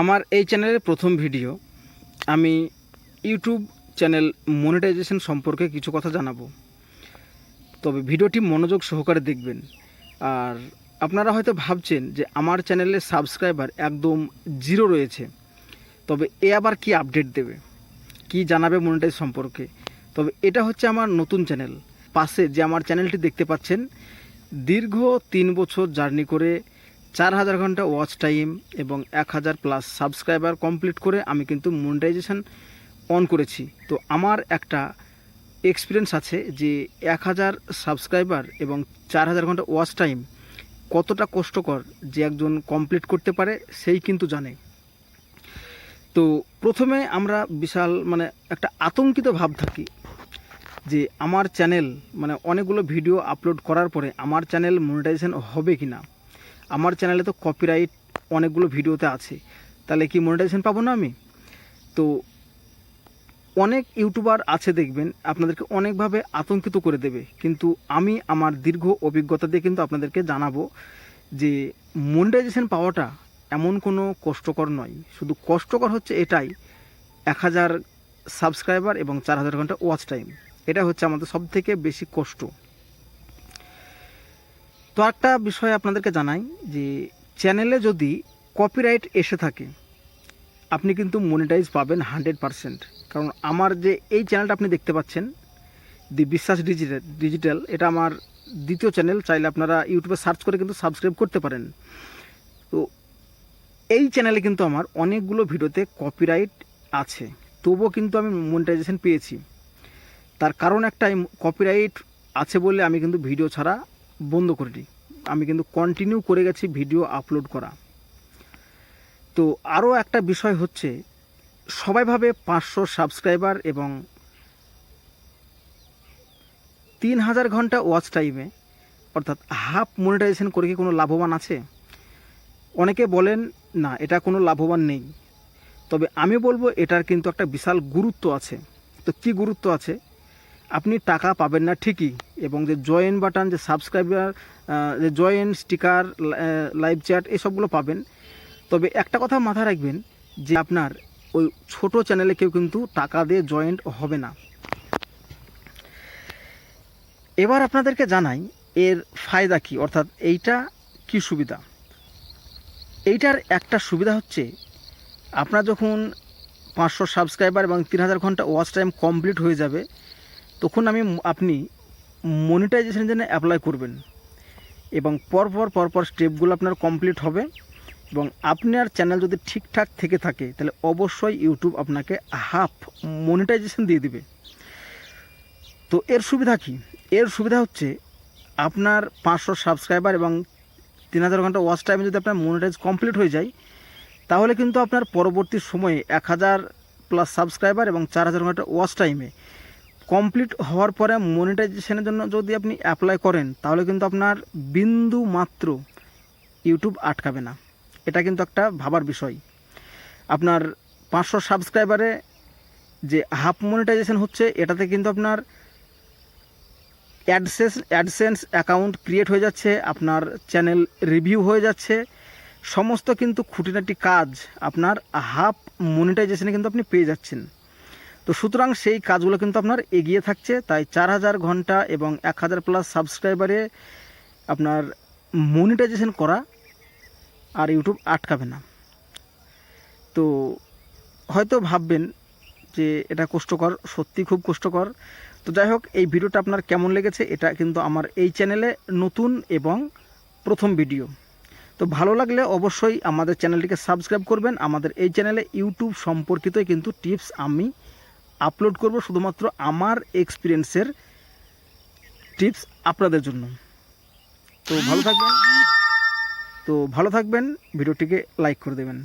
আমার এই চ্যানেলের প্রথম ভিডিও আমি ইউটিউব চ্যানেল মনিটাইজেশন সম্পর্কে কিছু কথা জানাব। তবে ভিডিওটি মনোযোগ সহকারে দেখবেন। আর আপনারা হয়তো ভাবছেন যে আমার চ্যানেলে সাবস্ক্রাইবার একদম জিরো রয়েছে। তবে এ আবার কি আপডেট দেবে? কি জানাবে মনিটাইজ সম্পর্কে? তবে এটা হচ্ছে আমার নতুন চ্যানেল পাশে যে আমার চ্যানেলটি দেখতে পাচ্ছেন, দীর্ঘ তিন বছর জার্নি করে চার হাজার ঘণ্টা ওয়াচ টাইম এবং এক হাজার প্লাস সাবস্ক্রাইবার কমপ্লিট করে আমি কিন্তু মনিটাইজেশান অন করেছি। তো আমার একটা এক্সপিরিয়েন্স আছে যে এক হাজার সাবস্ক্রাইবার এবং চার হাজার ঘণ্টা ওয়াচ টাইম কতটা কষ্টকর যে একজন কমপ্লিট করতে পারে সেই কিন্তু জানে। তো প্রথমে আমরা বিশাল মানে একটা আতঙ্কিত ভাব থাকি যে আমার চ্যানেল মানে অনেকগুলো ভিডিও আপলোড করার পরে আমার চ্যানেল মনিটাইজেশন হবে কি না আমার চ্যানেলে তো কপিরাইট অনেকগুলো ভিডিওতে আছে। তাহলে কি মনিটাইজেশন পাবো না আমি? তো অনেক ইউটিউবার আছে দেখবেন, আপনাদেরকে অনেকভাবে আতঙ্কিত করে দেবে। কিন্তু আমি আমার দীর্ঘ অভিজ্ঞতা দিয়ে কিন্তু আপনাদেরকে জানাব যে মনিটাইজেশন পাওয়াটা এমন কোনো কষ্টকর নয়। শুধু কষ্টকর হচ্ছে এটাই, এক হাজার সাবস্ক্রাইবার এবং চার হাজার ঘণ্টা ওয়াচ টাইম এটা হচ্ছে আমাদের সব থেকে বেশি কষ্ট। তো একটা বিষয় আপনাদেরকে জানাই যে চ্যানেলে যদি কপিরাইট এসে থাকে, আপনি কিন্তু মনিটাইজ পাবেন হান্ড্রেড পারসেন্ট কারণ আমার যে এই চ্যানেলটা আপনি দেখতে পাচ্ছেন দি বিশ্বাস ডিজিটাল ডিজিটাল এটা আমার দ্বিতীয় চ্যানেল চাইলে আপনারা ইউটিউবে সার্চ করে কিন্তু সাবস্ক্রাইব করতে পারেন। তো এই চ্যানেলে কিন্তু আমার অনেকগুলো ভিডিওতে কপিরাইট আছে, তবুও কিন্তু আমি মনিটাইজেশন পেয়েছি। তার কারণ একটাই কপিরাইট আছে বলে আমি কিন্তু ভিডিও ছাড়া বন্ধ করিনি আমি কিন্তু কন্টিনিউ করে গেছি ভিডিও আপলোড করা। তো আরও একটা বিষয় হচ্ছে, সবাই ভাবে পাঁচশো সাবস্ক্রাইবার এবং তিন হাজার ঘণ্টা ওয়াচ টাইমে অর্থাৎ হাফ মনিটাইজেশন করে কি কোনো লাভবান আছে? অনেকে বলেন, না, এটা কোনো লাভবান নেই। তবে আমি বলব, এটার কিন্তু একটা বিশাল গুরুত্ব আছে। তো কি গুরুত্ব আছে? আপনি টাকা পাবেন না ঠিকই, এবং যে জয়েন বাটন যে সাবস্ক্রাইবার যে জয়েন স্টিকার লাইভ চ্যাট এসবগুলো পাবেন। তবে একটা কথা মাথায় রাখবেন যে আপনার ওই ছোট চ্যানেলে কেউ কিন্তু টাকা দিয়ে জয়েন্ট হবে না। এবার আপনাদেরকে জানাই এর ফায়দা কি, অর্থাৎ এইটা কি সুবিধা? এইটার একটা সুবিধা হচ্ছে, আপনার যখন পাঁচশো সাবস্ক্রাইবার এবং তিন হাজার ঘণ্টা ওয়াচ টাইম কমপ্লিট হয়ে যাবে তখন আমি আপনি মনিটাইজেশনের জন্য অ্যাপ্লাই করবেন। এবং পরপর পরপর স্টেপগুলো আপনার কমপ্লিট হবে। এবং আপনার চ্যানেল যদি ঠিকঠাক থেকে থাকে, তাহলে অবশ্যই ইউটিউব আপনাকে হাফ মনিটাইজেশন দিয়ে দিবে। তো এর সুবিধা কি? এর সুবিধা হচ্ছে, আপনার পাঁচশো সাবস্ক্রাইবার এবং তিন হাজার ঘণ্টা ওয়াচ টাইমে যদি আপনার মনিটাইজ কমপ্লিট হয়ে যায়, তাহলে কিন্তু আপনার পরবর্তী সময়ে এক হাজার প্লাস সাবস্ক্রাইবার এবং চার হাজার ঘণ্টা ওয়াচ টাইমে কমপ্লিট হওয়ার পরে মনিটাইজেশনের জন্য যদি আপনি অ্যাপ্লাই করেন, তাহলে কিন্তু আপনার বিন্দু মাত্র ইউটিউব আটকাবে না। এটা কিন্তু একটা ভাবার বিষয়। আপনার পাঁচশো সাবস্ক্রাইবারে যে হাফ মনিটাইজেশন হচ্ছে, এটাতে কিন্তু আপনার অ্যাডসেন্স অ্যাডসেন্স অ্যাকাউন্ট ক্রিয়েট হয়ে যাচ্ছে, আপনার চ্যানেল রিভিউ হয়ে যাচ্ছে। সমস্ত কিন্তু খুঁটিনাটি কাজ আপনার হাফ মনিটাইজেশনে কিন্তু আপনি পেয়ে যাচ্ছেন। তো সুতরাং সেই কাজগুলো কিন্তু আপনার এগিয়ে থাকছে, তাই চার হাজার ঘণ্টা এবং এক হাজার প্লাস সাবস্ক্রাইবারে আপনার মনিটাইজেশন করা আর ইউটিউব আটকাবে না। তো হয়তো ভাববেন যে এটা কষ্টকর, সত্যি খুব কষ্টকর। তো যাই হোক, এই ভিডিওটা আপনার কেমন লেগেছে এটা কিন্তু আমার এই চ্যানেলে নতুন এবং প্রথম ভিডিও। তো ভালো লাগলে অবশ্যই আমাদের চ্যানেলটিকে সাবস্ক্রাইব করবেন। আমাদের এই চ্যানেলে ইউটিউব সম্পর্কিতই কিন্তু টিপস আমি আপলোড করব শুধুমাত্র আমার এক্সপিরিয়েন্সের টিপস আপনাদের জন্য। তো ভালো থাকবেন। তো ভালো থাকবেন। ভিডিওটিকে লাইক করে দেবেন।